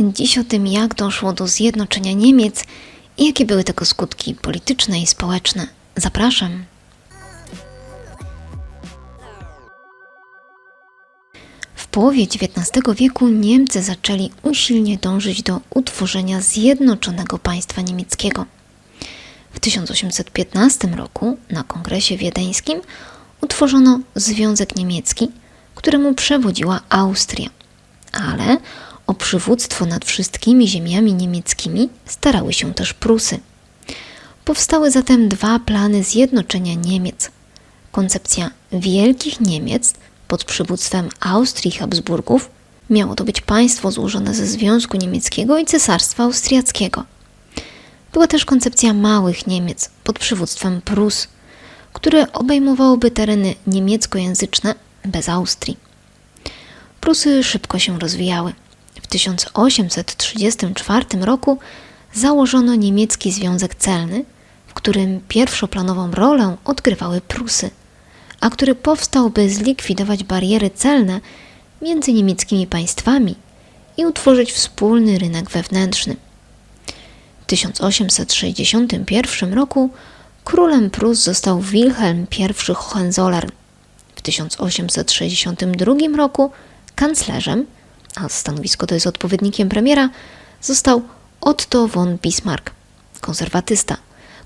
Dziś o tym, jak doszło do zjednoczenia Niemiec i jakie były tego skutki polityczne i społeczne. Zapraszam. W połowie XIX wieku Niemcy zaczęli usilnie dążyć do utworzenia zjednoczonego państwa niemieckiego. W 1815 roku na Kongresie Wiedeńskim utworzono Związek Niemiecki, któremu przewodziła Austria, ale o przywództwo nad wszystkimi ziemiami niemieckimi starały się też Prusy. Powstały zatem dwa plany zjednoczenia Niemiec. Koncepcja Wielkich Niemiec pod przywództwem Austrii Habsburgów miało to być państwo złożone ze Związku Niemieckiego i Cesarstwa Austriackiego. Była też koncepcja Małych Niemiec pod przywództwem Prus, które obejmowałoby tereny niemieckojęzyczne bez Austrii. Prusy szybko się rozwijały. W 1834 roku założono niemiecki Związek Celny, w którym pierwszoplanową rolę odgrywały Prusy, a który powstał, by zlikwidować bariery celne między niemieckimi państwami i utworzyć wspólny rynek wewnętrzny. W 1861 roku królem Prus został Wilhelm I Hohenzollern. W 1862 roku kanclerzem, a stanowisko to jest odpowiednikiem premiera, został Otto von Bismarck, konserwatysta,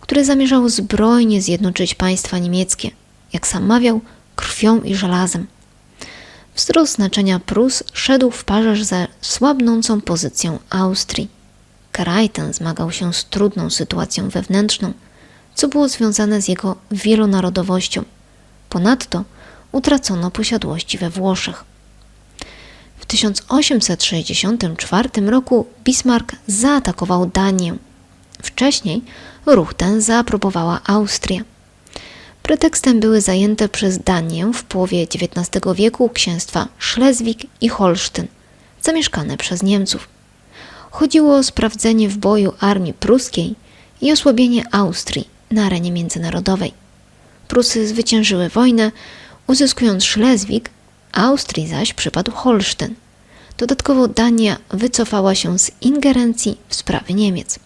który zamierzał zbrojnie zjednoczyć państwa niemieckie, jak sam mawiał, krwią i żelazem. Wzrost znaczenia Prus szedł w parze ze słabnącą pozycją Austrii. Kraj ten zmagał się z trudną sytuacją wewnętrzną, co było związane z jego wielonarodowością. Ponadto utracono posiadłości we Włoszech. W 1864 roku Bismarck zaatakował Danię. Wcześniej ruch ten zaaprobowała Austria. Pretekstem były zajęte przez Danię w połowie XIX wieku księstwa Szlezwik i Holsztyn, zamieszkane przez Niemców. Chodziło o sprawdzenie w boju armii pruskiej i osłabienie Austrii na arenie międzynarodowej. Prusy zwyciężyły wojnę, uzyskując Szlezwik, Austrii zaś przypadł Holsztyn. Dodatkowo Dania wycofała się z ingerencji w sprawy Niemiec.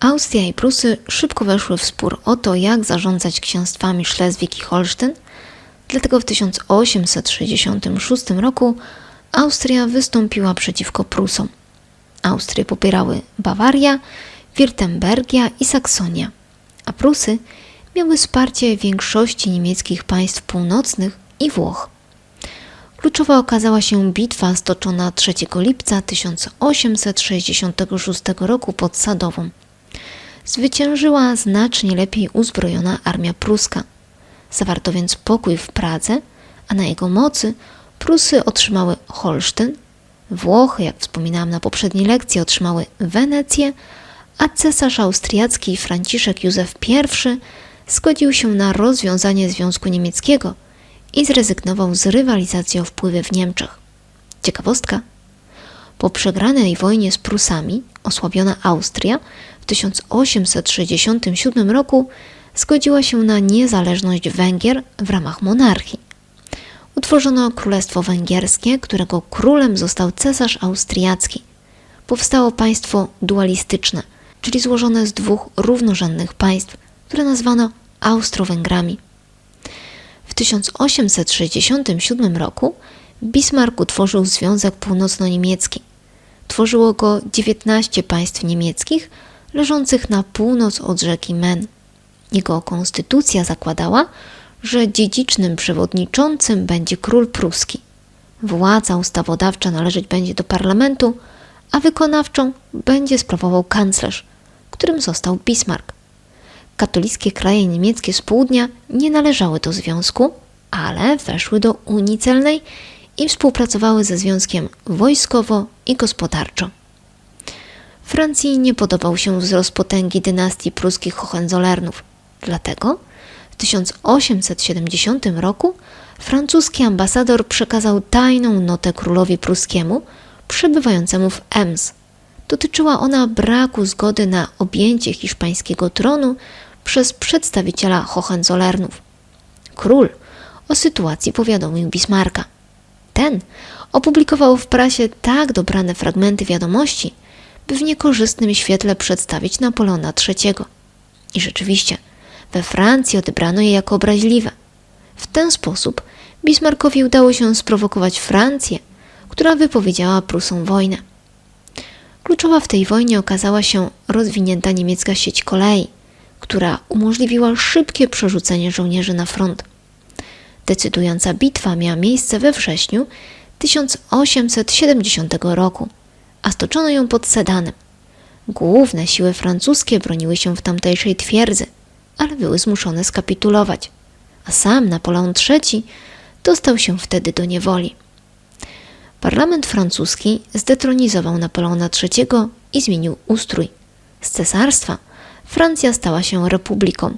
Austria i Prusy szybko weszły w spór o to, jak zarządzać księstwami Szlezwik i Holsztyn, dlatego w 1866 roku Austria wystąpiła przeciwko Prusom. Austrię popierały Bawaria, Wirtembergia i Saksonia, a Prusy miały wsparcie większości niemieckich państw północnych i Włoch. Kluczowa okazała się bitwa stoczona 3 lipca 1866 roku pod Sadową. Zwyciężyła znacznie lepiej uzbrojona armia pruska. Zawarto więc pokój w Pradze, a na jego mocy Prusy otrzymały Holsztyn, Włochy, jak wspominałam na poprzedniej lekcji, otrzymały Wenecję, a cesarz austriacki Franciszek Józef I zgodził się na rozwiązanie Związku Niemieckiego i zrezygnował z rywalizacji o wpływy w Niemczech. Ciekawostka. Po przegranej wojnie z Prusami osłabiona Austria w 1867 roku zgodziła się na niezależność Węgier w ramach monarchii. Utworzono Królestwo Węgierskie, którego królem został cesarz austriacki. Powstało państwo dualistyczne, czyli złożone z dwóch równorzędnych państw, które nazwano Austro-Węgrami. W 1867 roku Bismarck utworzył Związek Północno-Niemiecki. Tworzyło go 19 państw niemieckich leżących na północ od rzeki Men. Jego konstytucja zakładała, że dziedzicznym przewodniczącym będzie król pruski. Władza ustawodawcza należeć będzie do parlamentu, a wykonawczą będzie sprawował kanclerz, którym został Bismarck. Katolickie kraje niemieckie z południa nie należały do związku, ale weszły do Unii Celnej i współpracowały ze związkiem wojskowo i gospodarczo. Francji nie podobał się wzrost potęgi dynastii pruskich Hohenzollernów, dlatego w 1870 roku francuski ambasador przekazał tajną notę królowi pruskiemu przebywającemu w Ems. Dotyczyła ona braku zgody na objęcie hiszpańskiego tronu przez przedstawiciela Hohenzollernów. Król o sytuacji powiadomił Bismarcka. ten opublikował w prasie tak dobrane fragmenty wiadomości, by w niekorzystnym świetle przedstawić Napoleona III. I rzeczywiście, we Francji odebrano je jako obraźliwe. W ten sposób Bismarckowi udało się sprowokować Francję, która wypowiedziała Prusom wojnę. Kluczowa w tej wojnie okazała się rozwinięta niemiecka sieć kolei, która umożliwiła szybkie przerzucenie żołnierzy na front. Decydująca bitwa miała miejsce we wrześniu 1870 roku, a stoczono ją pod Sedanem. Główne siły francuskie broniły się w tamtejszej twierdzy, ale były zmuszone skapitulować, a sam Napoleon III dostał się wtedy do niewoli. Parlament francuski zdetronizował Napoleona III i zmienił ustrój. Z cesarstwa Francja stała się republiką.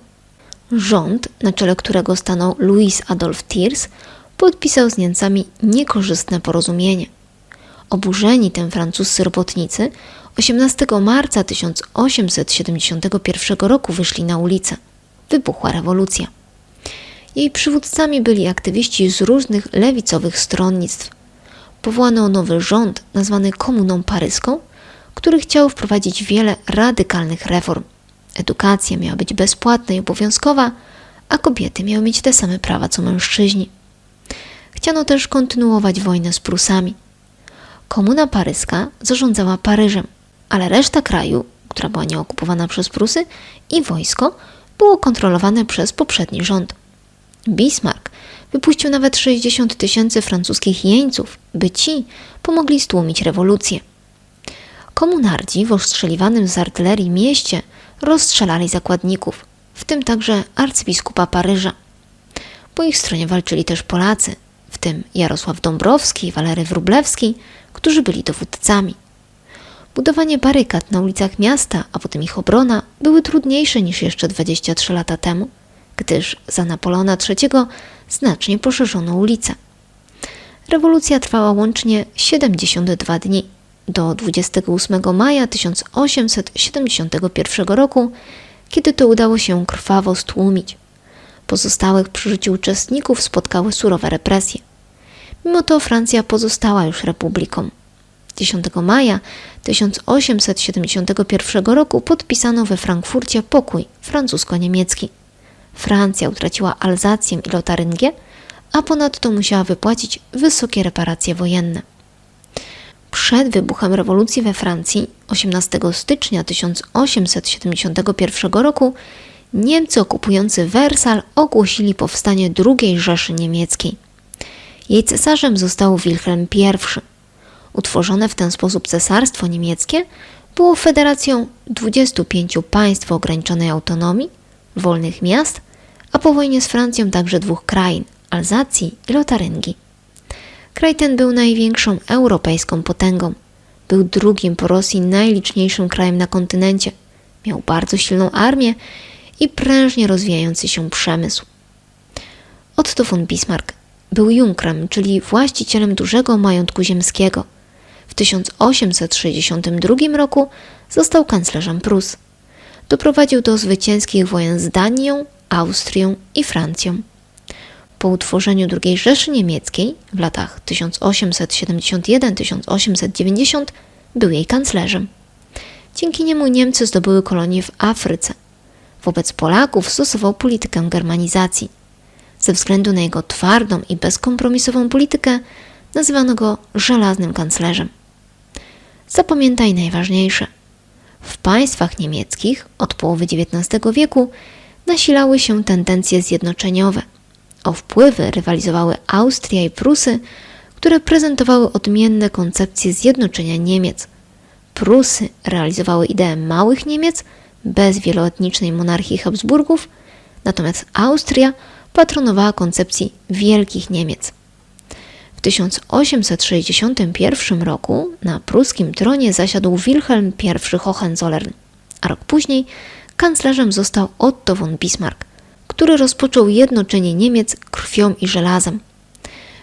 Rząd, na czele którego stanął Louis Adolphe Thiers, podpisał z Niemcami niekorzystne porozumienie. Oburzeni tym francuscy robotnicy 18 marca 1871 roku wyszli na ulicę. Wybuchła rewolucja. Jej przywódcami byli aktywiści z różnych lewicowych stronnictw. Powołano nowy rząd nazwany Komuną Paryską, który chciał wprowadzić wiele radykalnych reform. Edukacja miała być bezpłatna i obowiązkowa, a kobiety miały mieć te same prawa co mężczyźni. Chciano też kontynuować wojnę z Prusami. Komuna paryska zarządzała Paryżem, ale reszta kraju, która była nieokupowana przez Prusy i wojsko, było kontrolowane przez poprzedni rząd. Bismarck wypuścił nawet 60 tysięcy francuskich jeńców, by ci pomogli stłumić rewolucję. Komunardzi w ostrzeliwanym z artylerii mieście rozstrzelali zakładników, w tym także arcybiskupa Paryża. Po ich stronie walczyli też Polacy, w tym Jarosław Dąbrowski i Walery Wróblewski, którzy byli dowódcami. Budowanie barykad na ulicach miasta, a potem ich obrona były trudniejsze niż jeszcze 23 lata temu, gdyż za Napoleona III znacznie poszerzono ulice. Rewolucja trwała łącznie 72 dni, do 28 maja 1871 roku, kiedy to udało się krwawo stłumić. Pozostałych przy życiu uczestników spotkały surowe represje. Mimo to Francja pozostała już republiką. 10 maja 1871 roku podpisano we Frankfurcie pokój francusko-niemiecki. Francja utraciła Alzację i Lotaryngię, a ponadto musiała wypłacić wysokie reparacje wojenne. Przed wybuchem rewolucji we Francji 18 stycznia 1871 roku Niemcy okupujący Wersal ogłosili powstanie II Rzeszy Niemieckiej. Jej cesarzem został Wilhelm I. Utworzone w ten sposób cesarstwo niemieckie było federacją 25 państw o ograniczonej autonomii, wolnych miast, a po wojnie z Francją także dwóch krain Alzacji i Lotaryngii. Kraj ten był największą europejską potęgą. Był drugim po Rosji najliczniejszym krajem na kontynencie. Miał bardzo silną armię i prężnie rozwijający się przemysł. Otto von Bismarck był Junkrem, czyli właścicielem dużego majątku ziemskiego. W 1862 roku został kanclerzem Prus. Doprowadził do zwycięskich wojen z Danią, Austrią i Francją. Po utworzeniu II Rzeszy Niemieckiej w latach 1871-1890 był jej kanclerzem. Dzięki niemu Niemcy zdobyły kolonie w Afryce. Wobec Polaków stosował politykę germanizacji. Ze względu na jego twardą i bezkompromisową politykę nazywano go żelaznym kanclerzem. Zapamiętaj najważniejsze. W państwach niemieckich od połowy XIX wieku nasilały się tendencje zjednoczeniowe. O wpływy rywalizowały Austria i Prusy, które prezentowały odmienne koncepcje zjednoczenia Niemiec. Prusy realizowały ideę małych Niemiec bez wieloetnicznej monarchii Habsburgów, natomiast Austria patronowała koncepcji wielkich Niemiec. W 1861 roku na pruskim tronie zasiadł Wilhelm I Hohenzollern, a rok później kanclerzem został Otto von Bismarck, który rozpoczął jednoczenie Niemiec krwią i żelazem.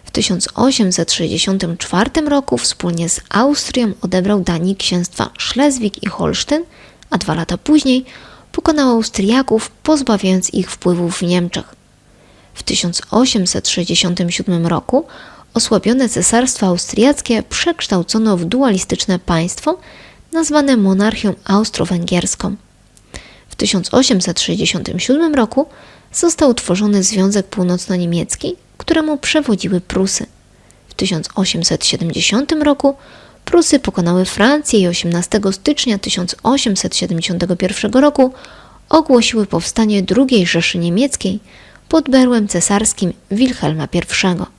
W 1864 roku wspólnie z Austrią odebrał Danii księstwa Szlezwik i Holsztyn, a dwa lata później pokonał Austriaków, pozbawiając ich wpływów w Niemczech. W 1867 roku osłabione cesarstwo austriackie przekształcono w dualistyczne państwo nazwane monarchią austro-węgierską. W 1867 roku został utworzony Związek Północno-Niemiecki, któremu przewodziły Prusy. W 1870 roku Prusy pokonały Francję i 18 stycznia 1871 roku ogłosiły powstanie II Rzeszy Niemieckiej pod berłem cesarskim Wilhelma I.